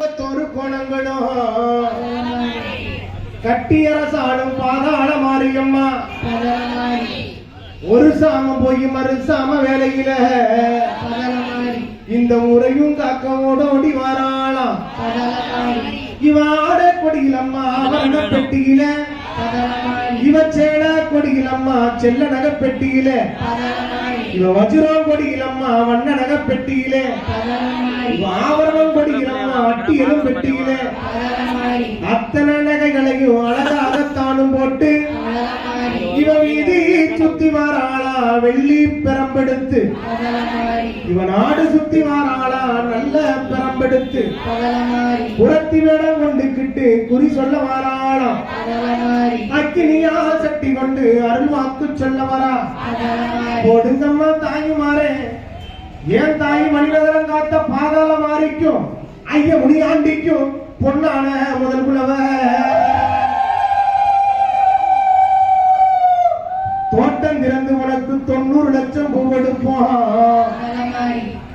முப்பத்தோரு கோணங்களும். கட்டியரசாலும் பாதாள மாரியம்மா. ஒரு சாம போய் மறு சாம வேலையில. இந்த முறையும் காக்க ஓடி வராளாம். இவ ஆட கொடியிலம்மா வண்ண பெட்டியில இவ சேல கொடியிலம்மா செல்ல நக பெட்டியில இவ வஜ்ரம் கொடியிலம்மா வண்ண நக பெட்டியில இவ ஆவரணம் பெட்டியில அத்தனை நகைகளையும் அழகாகத்தானும் போட்டு இவன் இது சுத்தி வாராளா வெள்ளி பெரம்பெடுத்து. இவன் ஆடு சுத்தி வாராளா நல்ல பெரம்பெடுத்து. புறத்தி வேடம் கொண்டுக்கிட்டு குறி சொல்ல வாராளாம் அக்கினியா சட்டி கொண்டு அருள் வாக்கு சொல்ல வரா. போடுங்கம்மா தாயுமாரே. ஏன் தாய் மணிநகரம் காத்த பாதாள மாறிக்கும்? ஐய முனியாண்டிக்கும் பொன்னான முதல் புலவ தோட்டம் திறந்து உனக்கு தொண்ணூறு லட்சம் பூவெடுப்போம்.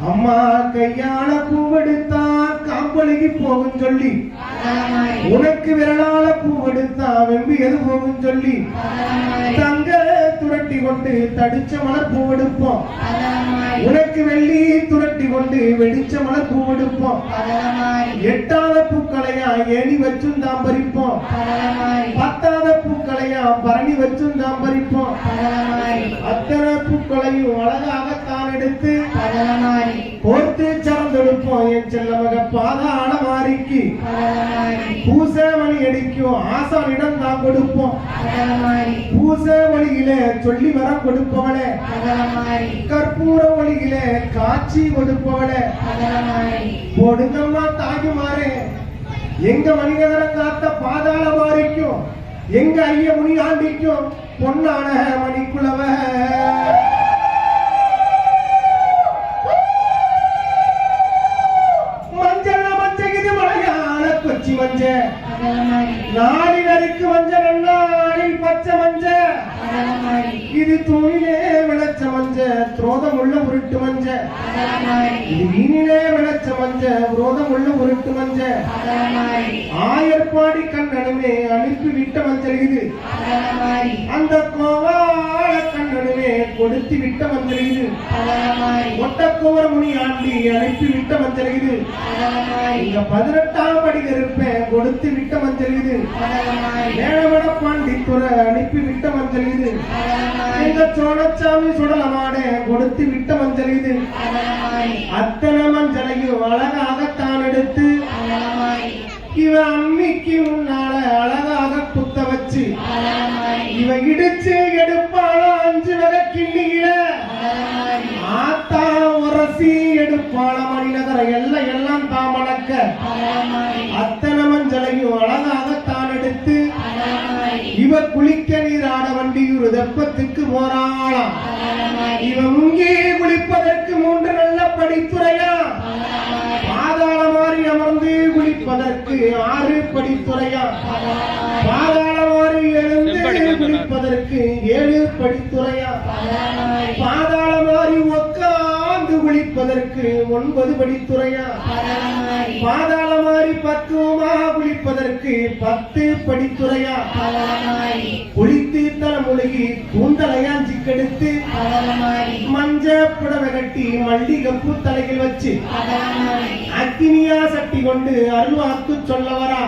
அம்மா கையால பூவெடுத்தா காம்பளிக்கு போகும் சொல்லி. உனக்கு விரலால பூவெடுத்தா வெம்பி எது போகும் சொல்லி. தங்க துரட்டி கொண்டு தடிச்ச மலர் பூவெடுப்போம். உனக்கு வெள்ளி துரட்டி கொண்டு வெடிச்ச மலர் பூவெடுப்போம் எட்டாத பூக்களையா ஏணி வச்சும் தாம் பறிப்போம் பத்தாத பூக்களையா பரணி வச்சும் தாம் பறிப்போம் அத்தனை பூக்களையும் அழகாகத்தான் எடுத்து கோர்த்து சார்ந்தெடுப்போம் என் செல்ல மக பாதாள மாறிக்கு பூச மணி அடிக்கும் ஆசானிடம் தான் கொடுப்போம். பூச வழியில சொல்லி வர கொடுப்பவளே. கற்பூர வழியில காட்சி கொடுப்பவளே. போடுங்கம்மா தாயுமாரே. எங்க மணிநகரம் காத்த பாதாள மாறிக்கும் எங்க ஐய முனி ஆண்டிக்கும் பொன்னான மணிக்குளவ மஞ்சள் நாளினருக்கு மஞ்சள் நாளில் பச்சை மஞ்சள் இது தூணிலே விளைச்ச மஞ்ச துரோதம் உள்ள உருட்டு மஞ்ச. இது வீணிலே விளைச்ச மஞ்ச விரோதம் உள்ள உருட்டு மஞ்ச. ஆயர்பாடி கண்ணனுமே அனுப்பி விட்ட மஞ்சள் இது. அந்த கோவாள கண்ணனுமே கொடுத்து விட்ட மஞ்சள் இது. ஒட்டக்கோவர முனி ஆண்டி அனுப்பி விட்ட இது. இங்க பதினெட்டாம் படி இருப்பேன் கொடுத்து விட்ட மஞ்சள் இது. ஏழவட பாண்டித்துறை அனுப்பி விட்ட இது. எங்க சோழச்சாமி சுடலமாடே கொடுத்து விட்ட மஞ்சள் உரசி எடுப்பாள மணிநகர எல்லாம் எல்லாம் தாமணக்க அத்தனை மஞ்சளையும் அழகாகத்தான் எடுத்து இவ குளிக்க நீராட வண்டியூர் தெப்பத்துக்கு போறாளாம். இவ இங்கே குளிப்பதற்கு மூன்று நல்ல படித்துறையா? பாதாள மாறி அமர்ந்து குளிப்பதற்கு ஆறு படித்துறையா? பாதாள மாறி எழுந்து குளிப்பதற்கு ஏழு படித்துறையா? குளிப்பதற்கு ஒன்பது படித்துறையா பாதாள மாறி பக்குவமா குளிப்பதற்கு பத்து படித்துறையா குளித்து தலைமுழுகி கூந்தலையான் சிக்கெடுத்து மஞ்ச புடவை கட்டி மல்லிகைப்பூ தலையில் வச்சு அக்கினியா சட்டி கொண்டு அருள்வாக்கு சொல்ல வரா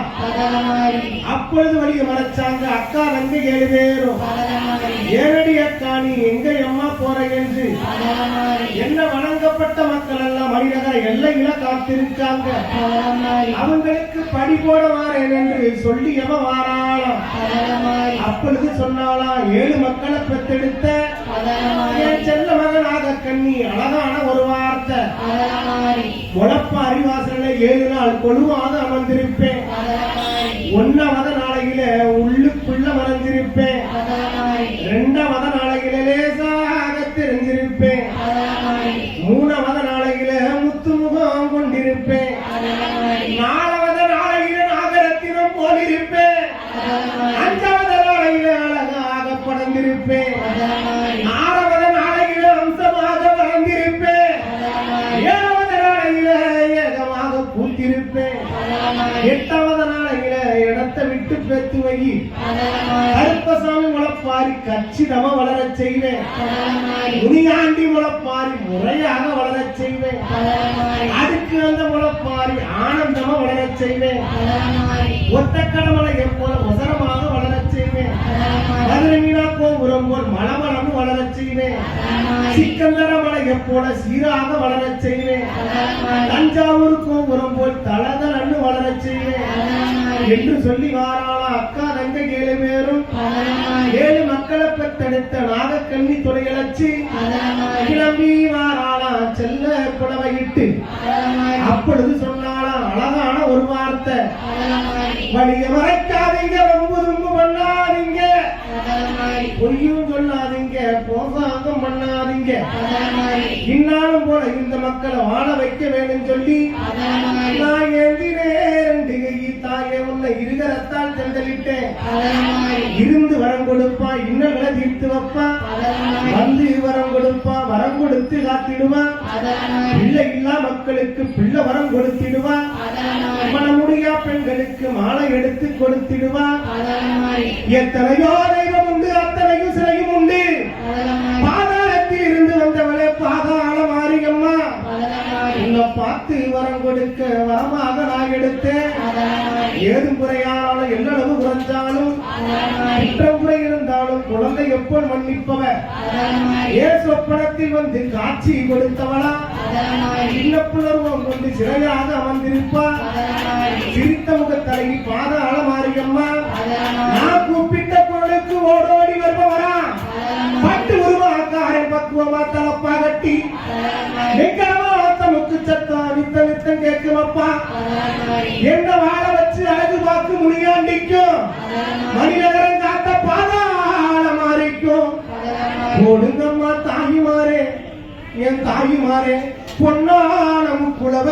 அப்பொழுது வழிய மறைச்சாங்க அக்கா தங்க ஏழு பேரும் ஏழடி அக்கா நீ எங்க அம்மா போற? என்று. என்ன வணங்கப்பட்ட மக்கள் எல்லாம் மணிநகர எல்லையில காத்திருக்காங்க. அவங்களுக்கு படி போட வாரேன் என்று சொல்லி எவ வாராளாம் அப்பொழுது சொன்னாலாம் ஏழு மக்களை பெத்தெடுத்த என் செல்ல மகனாக கண்ணி அழகான ஒரு வார்த்தை. முழப்ப அறிவாசல ஏழு நாள் கொழுவாக அமர்ந்திருப்பேன். ஒன்னாவத நாளையில உள்ளுக்குள்ள மறைஞ்சிருப்பேன் ரெண்டாவத நாளையில லேசாக தெரிஞ்சிருப்பேன் மூணாவத நாளையில முத்து முகம் கொண்டிருப்பேன் நாலாவத நாளையில நாகரத்தினம் போலிருப்பேன். அஞ்சாவது நாளையில அழகாக படர்ந்திருப்பேன் ஆறாவது நாளையில அம்சமாக வளர்ந்திருப்பேன் ஏழாவது நாளையில ஏகமாக பூத்திருப்பேன் எட்டாவது நாளையில இடத்தை விட்டு பேத்து வை கருப்பசாமி முளப்பாரி கச்சிதமா வளரச் செய்வேன். முனியாண்டி முளப்பாரி முறையாக வளரச் செய்வேன். முளப்பாரி ஆனந்தமா வளரச் செய்வேன். ஒத்தக்கடமலை போல உசரமாக வளரச் செய்வேன். மதுரை மீனா கோபுரம் போல் மலமளம் வளரச் செய்வேன். சிக்கந்தர மலையை போல சீராக வளரச் செய்வேன். தஞ்சாவூர் கோபுரம் போல் தளதலன்னு வளரச் செய்வேன். என்று சொல்லி வாராளா அக்கா தங்க ஏழு பேரும். ஏழு மக்களை பெற்றெடுத்த நாகக்கண்ணி துறையலச்சு. கிளம்பி வாராளா செல்ல புடவையிட்டு. அப்பொழுது சொன்னாளா அழகான ஒரு வார்த்தை. வழிய மறைக்காதீங்க ரொம்ப தும்பு பண்ணாதீங்க. பொய்யும் சொல்லாதீங்க போசாங்கம் பண்ணாதீங்க. இன்னாலும் போல இந்த மக்களை வாழ வைக்க வேண்டும் சொல்லி நான் எழுதினேன் தாயே உன்னை இருகரத்தால் சென்றலிட்டேன் இருந்து வரம் கொடுப்பா இன்னங்களை தீர்த்து வைப்பா. கொடுத்து காத்திடுவா பிள்ளை இல்லா மக்களுக்கு பிள்ளை வரம் கொடுத்திடுவா? மனமுடியா பெண்களுக்கு மாலை எடுத்து கொடுத்திடுவா? எத்தனையோ தெய்வம் உண்டு அத்தனையும் சிலையும் உண்டு. பாதாளத்தில் இருந்து வந்தவளே பாதாள மாரியம்மா. உன்னை பார்த்து வரம் கொடுக்க வரமாக நான் எடுத்தேன். ஏதும் குறையானாலும் எல்லளவு குறைஞ்சாலும் குற்றமுறை இருந்தாலும் குழந்தை எப்போது மன்னிப்பவர்? ஏசப்படத்தில் வந்து காட்சி கொடுத்தவளா? சின்ன புலர்வம் கொண்டு சிறையாக அமர்ந்திருப்பா சிரித்த முகத்தழகி பாதாள மாரியம்மா நான் கூப்பி பார்க்க முடியாண்டிக்கும் மணிநகரம் காத்த பாதாள மாறிக்கும். கொடுங்கம்மா தாயுமாரே என் தாயுமாரே பொன்னானம் குளவ